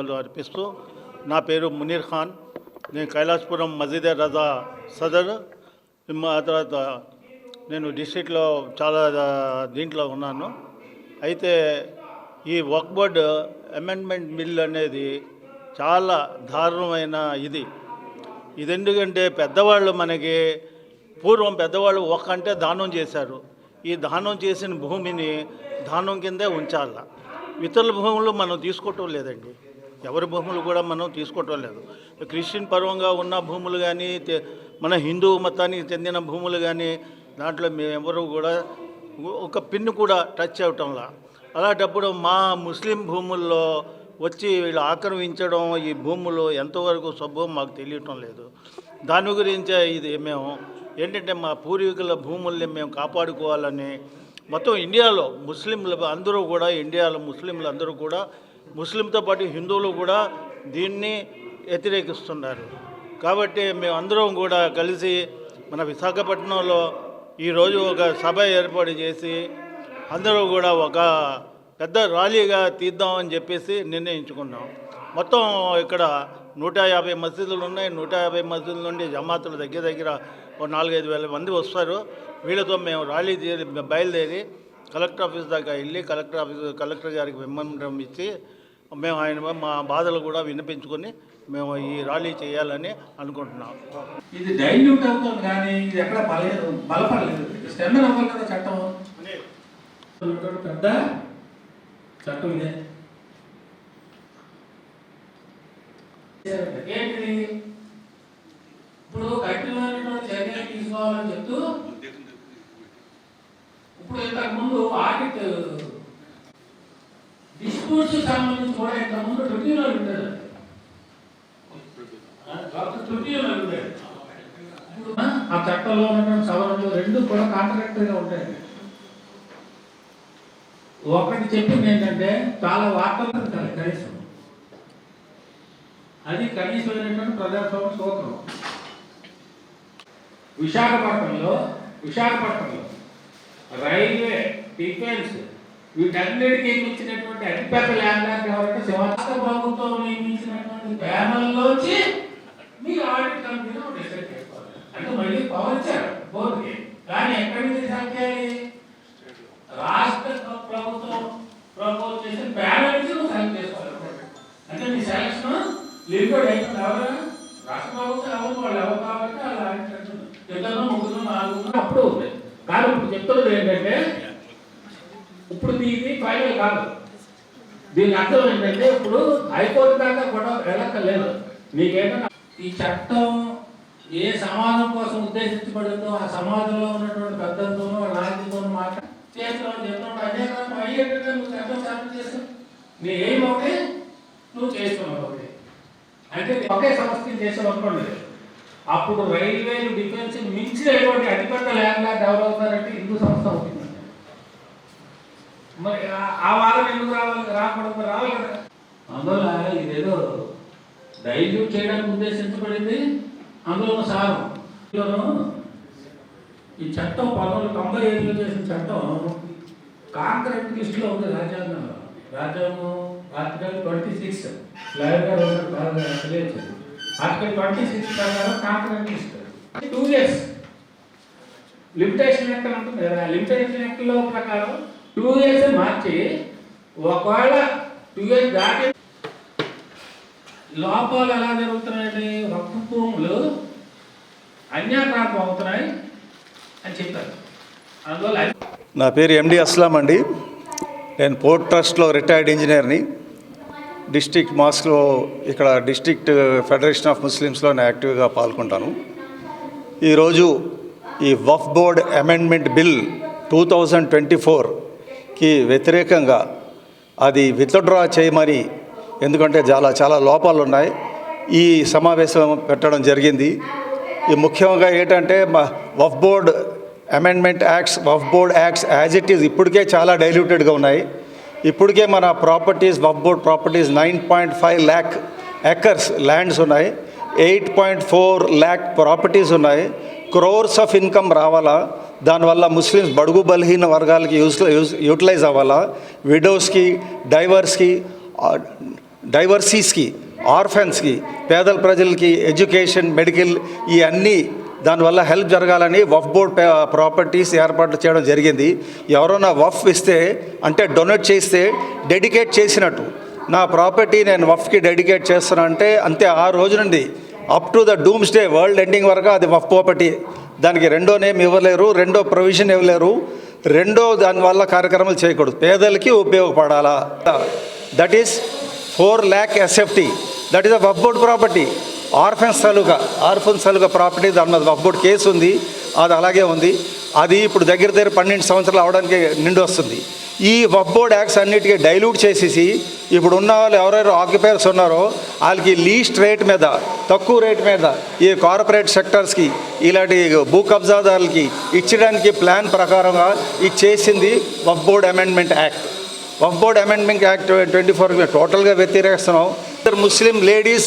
ధన్యవాదాలు అర్పిస్తూ నా పేరు మునీర్ ఖాన్. నేను కైలాసపురం మజీద్ రజా సదర్. ఆ తర్వాత నేను డిస్ట్రిక్ట్లో చాలా దీంట్లో ఉన్నాను. అయితే ఈ వర్క్ బోర్డ్ అమెండ్మెంట్ బిల్ అనేది చాలా దారుణమైన ఇది. ఇది ఎందుకంటే పెద్దవాళ్ళు మనకి పూర్వం పెద్దవాళ్ళు ఒక అంటే దానం చేశారు. ఈ దానం చేసిన భూమిని దానం కిందే ఉంచాల. ఇతరుల భూములు మనం తీసుకోవటం లేదండి. ఎవరి భూములు కూడా మనం తీసుకోవటం లేదు. క్రిస్టియన్ పర్వంగా ఉన్న భూములు కానీ మన హిందూ మతానికి చెందిన భూములు కానీ దాంట్లో మేము ఎవరు కూడా ఒక పిన్ను కూడా టచ్ అవటంలా అలాంటప్పుడు మా ముస్లిం భూముల్లో వచ్చి వీళ్ళు ఆక్రమించడం ఈ భూములు ఎంతవరకు సబ్బం మాకు తెలియటం లేదు. దాని గురించే ఇది మేము ఏంటంటే మా పూర్వీకుల భూముల్ని మేము కాపాడుకోవాలని మొత్తం ఇండియాలో ముస్లింలు అందరూ కూడా ఇండియాలో ముస్లింలు అందరూ కూడా ముస్లింతో పాటు హిందువులు కూడా దీన్ని వ్యతిరేకిస్తున్నారు. కాబట్టి మేమందరం కూడా కలిసి మన విశాఖపట్నంలో ఈరోజు ఒక సభ ఏర్పాటు చేసి అందరూ కూడా ఒక పెద్ద ర్యాలీగా తీద్దామని చెప్పేసి నిర్ణయించుకున్నాం. మొత్తం ఇక్కడ నూట యాభై మసీదులు ఉన్నాయి. నూట యాభై మసీదుల నుండి జమాతులు దగ్గర దగ్గర ఒక నాలుగైదు వేల మంది వస్తారు. వీళ్ళతో మేము ర్యాలీ తీరి బయలుదేరి కలెక్టర్ ఆఫీస్ దాకా వెళ్ళి కలెక్టర్ ఆఫీస్ కలెక్టర్ గారికి మెమోరం ఇచ్చి మేము ఆయన మా బాధలు కూడా వినిపించుకొని మేము ఈ ర్యాలీ చేయాలని అనుకుంటున్నాం. ఇది డైల్యూట్ అవుతుంది కానీ ఇది ఎక్కడ బలలేదు బలపడలేదు. స్టెండర్ అవ్వాలి కదా చట్టం. పెద్ద చట్టం ఇదే. ఏంటిది ఇప్పుడు కఠినమైనటువంటి చర్యలు తీసుకోవాలని చెప్తూ ఇప్పుడు ఇంతకు ముందు ఆడిట్ డిస్ప్యూట్స్ సంబంధించి కూడా ఇంతకు ముందు ట్రిబ్యునల్ ఉండేది ట్రిబ్యునల్ ఉండేది ఇప్పుడు ఆ చట్టంలో ఉన్నటువంటి సవరణలు రెండు కూడా కాంట్రాక్టర్గా ఉంటాయి. ఒకటి చెప్పింది ఏంటంటే చాలా వార్తలు ఉంటాయి కనీసం. అది కనీసమైనటువంటి ప్రజాస్వామ్య సూత్రం. విశాఖపట్నంలో విశాఖపట్నంలో రైల్వే డిఫెన్స్ వీటన్నిటికీ ఇచ్చినటువంటి అతిపెద్ద ల్యాండ్ లార్డ్ ఎవరంటే శివాస్త ప్రభుత్వం నియమించినటువంటి ప్యానల్లోంచి మీ ఆడిట్ కమిటీలో డిసైడ్ చేసుకోవాలి అంటే మళ్ళీ పవర్ ఇచ్చారు బోర్డుకి. కానీ ఎక్కడి నుంచి డిసైడ్ రాష్ట్ర ప్రభుత్వం ప్రపోజ్ చేసిన ప్యానల్ నుంచి నువ్వు సెలెక్ట్ చేసుకోవాలి. అంటే నీ సెలక్షన్ లిమిటెడ్ అయిపోయింది ఎవరైనా రాష్ట్ర ప్రభుత్వం ఎవరు? వాళ్ళు ఎవరు కాబట్టి వాళ్ళు ఇద్దరు ముగ్గురు నాలుగు అప్పుడు కానీ ఇప్పుడు చెప్తున్నది ఏంటంటే ఇప్పుడు దీన్ని ఫైనల్ కాదు. దీని అర్థం ఏంటంటే ఇప్పుడు హైకోర్టు దాకా కూడా వెళ్ళక్కర్లేదు నీకేంటన్నా ఈ చట్టం ఏ సమాజం కోసం ఉద్దేశించబడిందో ఆ సమాజంలో ఉన్నటువంటి పెద్దలతోనూ నాయకులతోనూ మాట్లాడి చేతిలో చెప్తున్నట్టు అనేక అయ్యేటట్టు నువ్వు చట్టం సాధన చేస్తావు? నీ ఏం ఒకటి నువ్వు చేస్తున్నావు ఒకటి. అంటే ఒకే సంస్థ చేసావు అనుకోండి. అప్పుడు రైల్వేలు డిఫెన్స్ మించినటువంటి అతిపెద్ద ల్యాండ్గా డెవలప్ అవుతారంటే హిందూ సంస్థ అవుతుంది. మరి ఆ- వారం ఎందుకు రావాలి? రాకూడదు రావాలి కదా. అందువల్ల ఇదేదో డైల్యూట్ చేయడానికి ఉద్దేశించబడింది. అందులో ఉన్న సారం ఈ చట్టం పంతొమ్మిది తొంభై ఏడులో చేసిన చట్టం కాంక్రీట్ లిస్టులో ఉంది రాజ్యాంగంలో. రాజ్యాంగం ఆర్టికల్ ట్వంటీ సిక్స్ లైవ్ గారు ఉన్నట్టు ఆర్టికల్ ట్వంటీ సిక్స్ ప్రకారం concrete list two years. Limitation act అని ఉంటుంది కదా లిమిటేషన్ యాక్ట్లో ప్రకారం టూ ఇయర్స్ మార్చి ఒకవేళ టూ ఇయర్స్ దాటి లోపాలు ఎలా జరుగుతున్నాయండి? ఒక్క భూములు అన్యాక్రాంతం అవుతున్నాయి అని చెప్పారు. అందువల్ల నా పేరు ఎండి అస్లాం అండి. నేను పోర్ట్ ట్రస్ట్లో రిటైర్డ్ ఇంజనీర్ని. డిస్ట్రిక్ట్ మాస్క్లో ఇక్కడ డిస్ట్రిక్ట్ ఫెడరేషన్ ఆఫ్ ముస్లిమ్స్లో నేను యాక్టివ్గా పాల్గొంటాను. ఈరోజు ఈ Waqf board amendment bill two thousand twenty ఫోర్కి వ్యతిరేకంగా అది విత్డ్రా చేయమని ఎందుకంటే చాలా చాలా లోపాలు ఉన్నాయి ఈ సమావేశం పెట్టడం జరిగింది. ఈ ముఖ్యంగా ఏంటంటే మా Waqf board amendment acts Waqf board acts as it is ఇప్పటికే చాలా డైల్యూటెడ్గా ఉన్నాయి. ఇప్పటికే మన properties Waqf board properties nine point five lakh acres lands ఉన్నాయి. Eight point four lakh properties ఉన్నాయి. క్రోర్స్ ఆఫ్ ఇన్కమ్ రావాలా? దానివల్ల ముస్లిమ్స్ బడుగు బలహీన వర్గాలకి యూస్ యూస్ యూటిలైజ్ అవ్వాలా? విడోస్కి డైవర్స్కి డైవర్సీస్కి ఆర్ఫెన్స్కి పేదల ప్రజలకి ఎడ్యుకేషన్ మెడికల్ ఇవన్నీ దానివల్ల హెల్ప్ జరగాలని వఫ్ బోర్డ్ ప్రాపర్టీస్ ఏర్పాటు చేయడం జరిగింది. ఎవరైనా వఫ్ ఇస్తే అంటే డొనేట్ చేస్తే డెడికేట్ చేసినట్టు. నా ప్రాపర్టీ నేను వఫ్కి డెడికేట్ చేస్తున్నా అంటే అంతే ఆ రోజు నుండి up to the doomsday world ending వరకు అది వఫ్ ప్రాపర్టీ. దానికి రెండో నేమ్ ఇవ్వలేరు రెండో ప్రొవిజన్ ఇవ్వలేరు రెండో దానివల్ల కార్యక్రమాలు చేయకూడదు. పేదలకి ఉపయోగపడాలా? That is four lakh SFT. That is a Waqf property orphans taluka orphans తాలూకా ప్రాపర్టీ దాని మీద వఫ్ కేసు ఉంది. అది అలాగే ఉంది. అది ఇప్పుడు దగ్గర దగ్గర పన్నెండు సంవత్సరాలు అవడానికి నిండి వస్తుంది. ఈ వఫ్ యాక్ట్స్ అన్నిటికీ డైల్యూట్ చేసేసి ఇప్పుడు ఉన్న వాళ్ళు ఎవరెవరు ఆక్యుపైర్స్ ఉన్నారో వాళ్ళకి లీస్ట్ రేట్ మీద తక్కువ రేట్ మీద ఈ కార్పొరేట్ సెక్టర్స్కి ఇలాంటి భూ కబ్జాదారులకి ఇచ్చడానికి ప్లాన్ ప్రకారంగా ఇది చేసింది Waqf board amendment act Waqf board amendment act twenty four టోటల్గా వ్యతిరేకిస్తున్నాం. ఇద్దరు ముస్లిం లేడీస్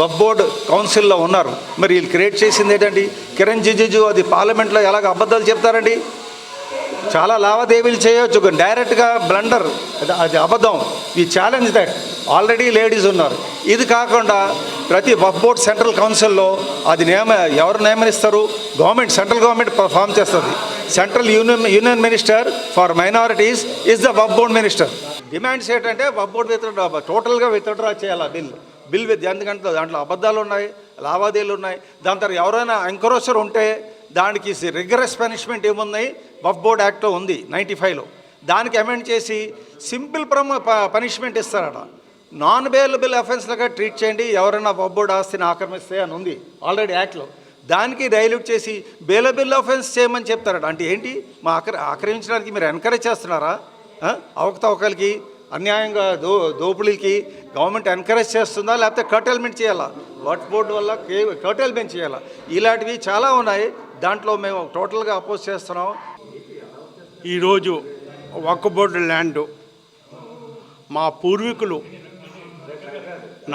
వఫ్ బోర్డ్ కౌన్సిల్లో ఉన్నారు. మరి వీళ్ళు క్రియేట్ చేసింది ఏంటండి? కిరణ్ జిజిజు అది పార్లమెంట్లో ఎలాగ అబద్ధాలు చెప్తారండి? చాలా లావాదేవీలు చేయొచ్చు. డైరెక్ట్గా బ్లండర్ అది- అబద్ధం. ఈ ఛాలెంజ్ దట్ ఆల్రెడీ లేడీస్ ఉన్నారు. ఇది కాకుండా ప్రతి వఫ్ బోర్డ్ సెంట్రల్ కౌన్సిల్లో అది నియమ ఎవరు నియమనిస్తారు గవర్నమెంట్ సెంట్రల్ గవర్నమెంట్ ఫామ్ చేస్తుంది. Central union union minister for minorities is the Waqf board minister. Demands ఏంటంటే వఫ్ బోర్డ్ విత్ టోటల్గా విత్డ్రా చేయాలి బిల్? బిల్ విత్ ఎందుకంటే దాంట్లో అబద్ధాలు ఉన్నాయి లావాదేవీలు ఉన్నాయి. దాని తర్వాత ఎవరైనా ఎంకరోచర్ ఉంటే దానికి రిగరస్ పనిష్మెంట్ ఏమున్నాయి? వఫ్ బోర్డ్ యాక్ట్లో ఉంది నైంటీ ఫైవ్లో. దానికి అమెండ్ చేసి సింపుల్ ప్రమ పనిష్మెంట్ ఇస్తారట. నాన్ బెయిలబుల్ అఫెన్స్లుగా ట్రీట్ చేయండి ఎవరైనా వఫ్ బోర్డ్ ఆస్తిని ఆక్రమిస్తే అని ఉంది ఆల్రెడీ యాక్ట్లో. దానికి డైల్యూట్ చేసి బెయిలబుల్ అఫెన్స్ చేయమని చెప్తారట. అంటే ఏంటి? మా ఆక్ర ఆక్రమించడానికి మీరు ఎంకరేజ్ చేస్తున్నారా? అవకతవకలకి అన్యాయంగా దో దోపిడీలకి గవర్నమెంట్ ఎంకరేజ్ చేస్తుందా? లేకపోతే కర్టైల్మెంట్ చేయాలా? వాట్ బోర్డు వల్ల కర్టైల్మెంట్ చేయాలా? ఇలాంటివి చాలా ఉన్నాయి. దాంట్లో మేము టోటల్గా అపోజ్ చేస్తున్నాం. ఈరోజు వక్ఫ్ బోర్డు ల్యాండ్ మా పూర్వీకులు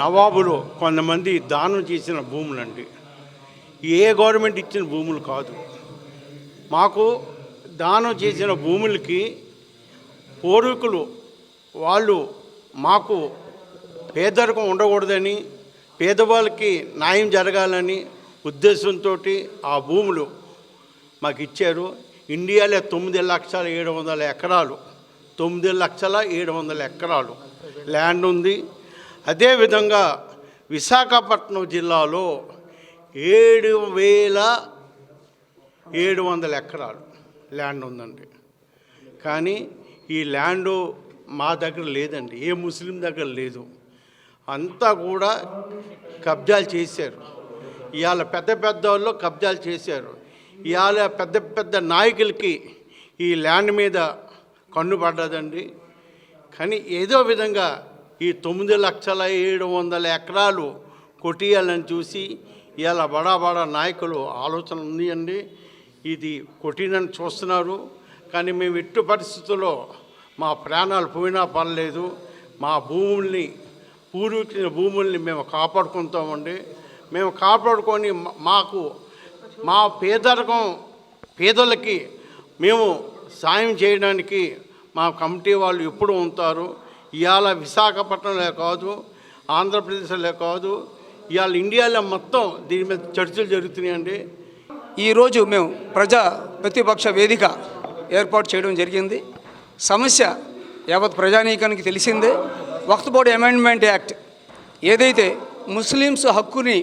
నవాబులు కొంతమంది దానం చేసిన భూములండి. ఏ గవర్నమెంట్ ఇచ్చిన భూములు కాదు. మాకు దానం చేసిన భూములకి పూర్వీకులు వాళ్ళు మాకు పేదరికం ఉండకూడదని పేదవాళ్ళకి న్యాయం జరగాలని ఉద్దేశంతో ఆ భూములు మాకు ఇచ్చారు ఇండియాలో తొమ్మిది లక్షల ఏడు వందల ఎకరాలు. తొమ్మిది లక్షల ఏడు వందల ఎకరాలు ల్యాండ్ ఉంది. అదేవిధంగా విశాఖపట్నం జిల్లాలో ఏడు వేల ఏడు వందల ఎకరాలు ల్యాండ్ ఉందండి. కానీ ఈ ల్యాండ్ మా దగ్గర లేదండి. ఏ ముస్లిం దగ్గర లేదు. అంతా కూడా కబ్జాలు చేశారు. ఇవాళ పెద్ద పెద్ద వాళ్ళు కబ్జాలు చేశారు. ఇవాళ పెద్ద పెద్ద నాయకులకి ఈ ల్యాండ్ మీద కన్ను పడ్డదండి. కానీ ఏదో విధంగా ఈ తొమ్మిది లక్షల ఏడు వందల ఎకరాలు కొట్టియాలని చూసి ఇవాళ బడా బడా నాయకులు ఆలోచన ఉంది అండి ఇది కొట్టినని చూస్తున్నారు. కానీ మేము ఎట్టు పరిస్థితుల్లో మా ప్రాణాలు పోయినా పర్లేదు. మా భూముల్ని పూర్వీకుల భూముల్ని మేము కాపాడుకుంటామండి. మేము కాపాడుకొని మాకు మా పేదరికం పేదలకి మేము సాయం చేయడానికి మా కమిటీ వాళ్ళు ఎప్పుడు ఉంటారు. ఇవాళ విశాఖపట్నంలో కాదు ఆంధ్రప్రదేశ్లో కాదు ఇవాళ ఇండియాలో మొత్తం దీని మీద చర్చలు జరుగుతున్నాయండి. ఈరోజు మేము ప్రజా ప్రతిపక్ష వేదిక ఏర్పాటు చేయడం జరిగింది. సమస్య యావత్ ప్రజానీకానికి తెలిసిందే. వక్త్ బోర్డు అమెండ్మెంట్ యాక్ట్ ఏదైతే ముస్లిమ్స్ హక్కుని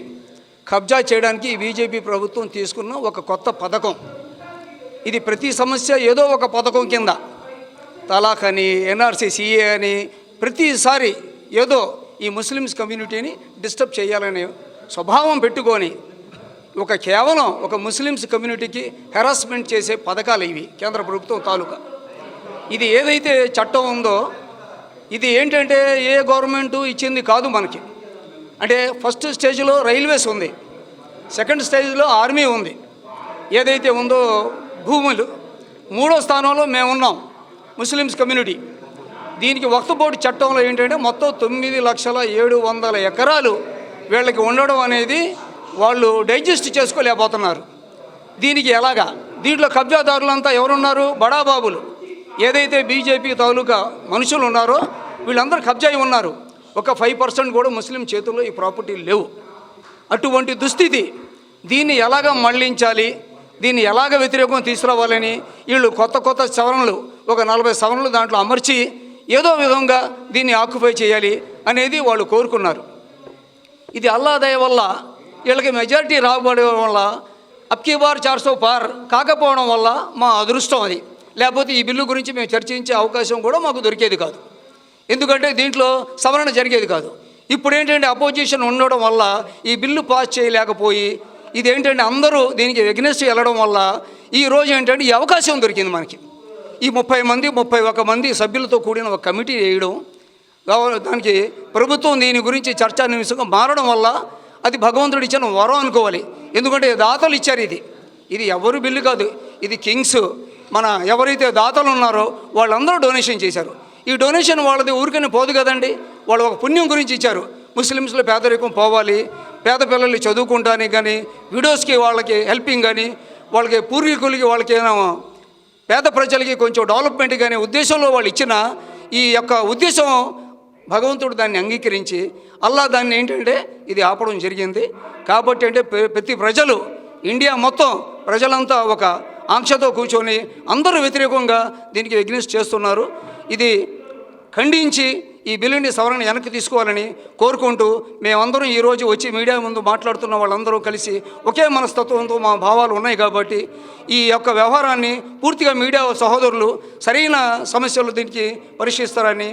కబ్జా చేయడానికి బీజేపీ ప్రభుత్వం తీసుకున్న ఒక కొత్త పథకం. ఇది ప్రతి సమస్య ఏదో ఒక పథకం కింద. తలాక్ అని ఎన్ఆర్సీ సిఏ అని ప్రతిసారి ఏదో ఈ ముస్లిమ్స్ కమ్యూనిటీని డిస్టర్బ్ చేయాలనే స్వభావం పెట్టుకొని ఒక కేవలం ఒక ముస్లిమ్స్ కమ్యూనిటీకి హెరాస్మెంట్ చేసే పథకాలు ఇవి కేంద్ర ప్రభుత్వం తాలూకా. ఇది ఏదైతే చట్టం ఉందో ఇది ఏంటంటే ఏ గవర్నమెంటు ఇచ్చింది కాదు మనకి. అంటే ఫస్ట్ స్టేజ్లో రైల్వేస్ ఉంది. సెకండ్ స్టేజ్లో ఆర్మీ ఉంది. ఏదైతే ఉందో భూములు మూడో స్థానంలో మేము ఉన్నాం ముస్లిమ్స్ కమ్యూనిటీ. దీనికి వక్త్ బోర్డు చట్టంలో ఏంటంటే మొత్తం తొమ్మిది లక్షల ఏడు వందల ఎకరాలు వీళ్ళకి ఉండడం అనేది వాళ్ళు డైజెస్ట్ చేసుకోలేకపోతున్నారు. దీనికి ఎలాగా? దీంట్లో కబ్జాదారులంతా ఎవరున్నారు? బడాబాబులు. ఏదైతే బీజేపీ తాలూకా మనుషులు ఉన్నారో వీళ్ళందరూ కబ్జాయి ఉన్నారు. ఒక ఫైవ్ పర్సెంట్ కూడా ముస్లిం చేతుల్లో ఈ ప్రాపర్టీలు లేవు. అటువంటి దుస్థితి దీన్ని ఎలాగ మళ్ళించాలి దీన్ని ఎలాగ వ్యతిరేకం తీసుకురావాలని వీళ్ళు కొత్త కొత్త సవరణలు ఒక నలభై సవరణలు దాంట్లో అమర్చి ఏదో విధంగా దీన్ని ఆక్యుపై చేయాలి అనేది వాళ్ళు కోరుకున్నారు. ఇది అల్లా దయ వల్ల వీళ్ళకి మెజారిటీ రాబడడం వల్ల అప్కీ బార్ చార్సో పార్ కాకపోవడం వల్ల మా అదృష్టం అది. లేకపోతే ఈ బిల్లు గురించి మేము చర్చించే అవకాశం కూడా మాకు దొరికేది కాదు. ఎందుకంటే దీంట్లో సవరణ జరిగేది కాదు. ఇప్పుడు ఏంటంటే అపోజిషన్ ఉండడం వల్ల ఈ బిల్లు పాస్ చేయలేకపోయి ఇదేంటంటే అందరూ దీనికి ఎగ్నెస్ట్ వెళ్ళడం వల్ల ఈ రోజు ఏంటంటే ఈ అవకాశం దొరికింది మనకి. ఈ ముప్పై మంది ముప్పై ఒక మంది సభ్యులతో కూడిన ఒక కమిటీ వేయడం దానికి ప్రభుత్వం దీని గురించి చర్చా నిమిషంగా మారడం వల్ల అది భగవంతుడు ఇచ్చిన వరం అనుకోవాలి. ఎందుకంటే దాతలు ఇచ్చారు ఇది. ఇది ఎవరు బిల్లు కాదు. ఇది కింగ్స్. మన ఎవరైతే దాతలు ఉన్నారో వాళ్ళందరూ డొనేషన్ చేశారు. ఈ డొనేషన్ వాళ్ళది ఊరికైనా పోదు కదండి. వాళ్ళు ఒక పుణ్యం గురించి ఇచ్చారు. ముస్లిమ్స్లో పేదరికం పోవాలి పేద పిల్లల్ని చదువుకుంటానికి కానీ విడోస్కి వాళ్ళకి హెల్పింగ్ కానీ వాళ్ళకి పూర్వీకులకి వాళ్ళకి ఏమైనా పేద ప్రజలకి కొంచెం డెవలప్మెంట్ కానీ ఉద్దేశంలో వాళ్ళు ఇచ్చిన ఈ యొక్క ఉద్దేశం భగవంతుడు దాన్ని అంగీకరించి అల్లా దాన్ని ఏంటంటే ఇది ఆపడం జరిగింది. కాబట్టి అంటే ప్రతి ప్రజలు ఇండియా మొత్తం ప్రజలంతా ఒక ఆంక్షతో కూర్చొని అందరూ వ్యతిరేకంగా దీనికి ఎగ్నెస్ట్ చేస్తున్నారు. ఇది ఖండించి ఈ బిల్లుని సవరణ వెనక్కి తీసుకోవాలని కోరుకుంటూ మేమందరం ఈరోజు వచ్చి మీడియా ముందు మాట్లాడుతున్న వాళ్ళందరూ కలిసి ఒకే మనస్తత్వంతో మా భావాలు ఉన్నాయి కాబట్టి ఈ యొక్క వ్యవహారాన్ని పూర్తిగా మీడియా సహోదరులు సరైన సమస్యలు దీనికి పరిశీలిస్తారని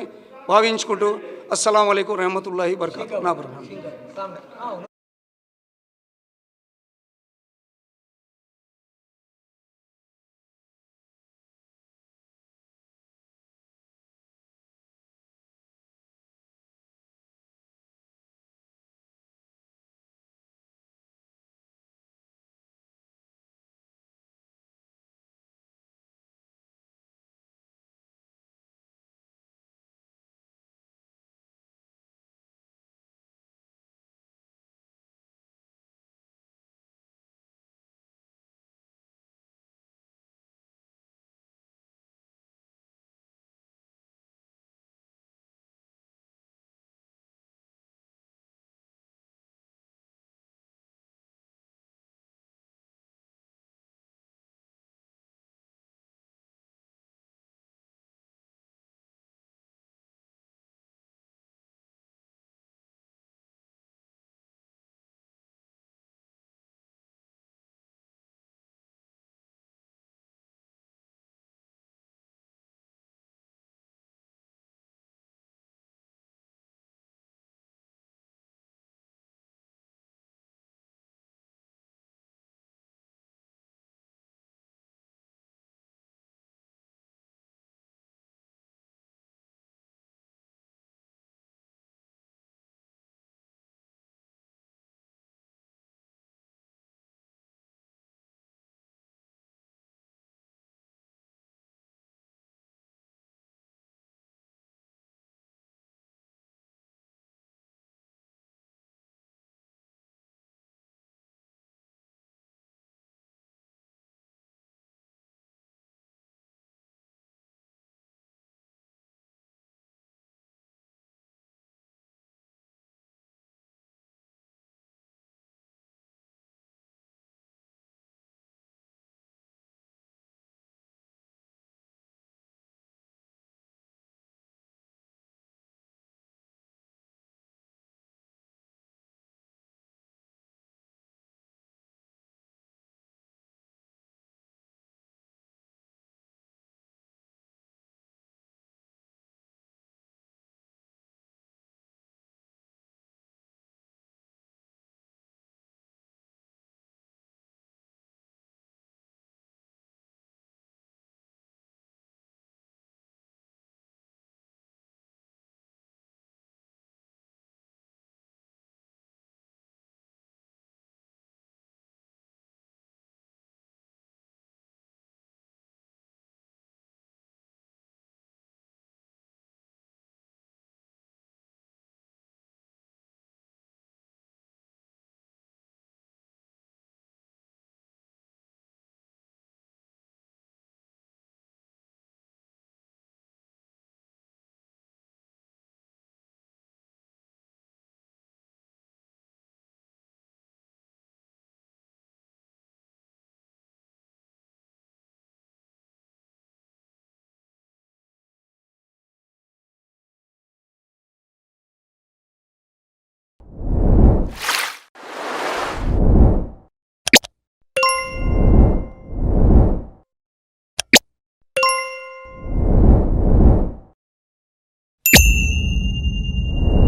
భావించుకుంటూ అస్సలం అయికం రహమతుల్లాహి బర్కాతు నా బ్రహ్మ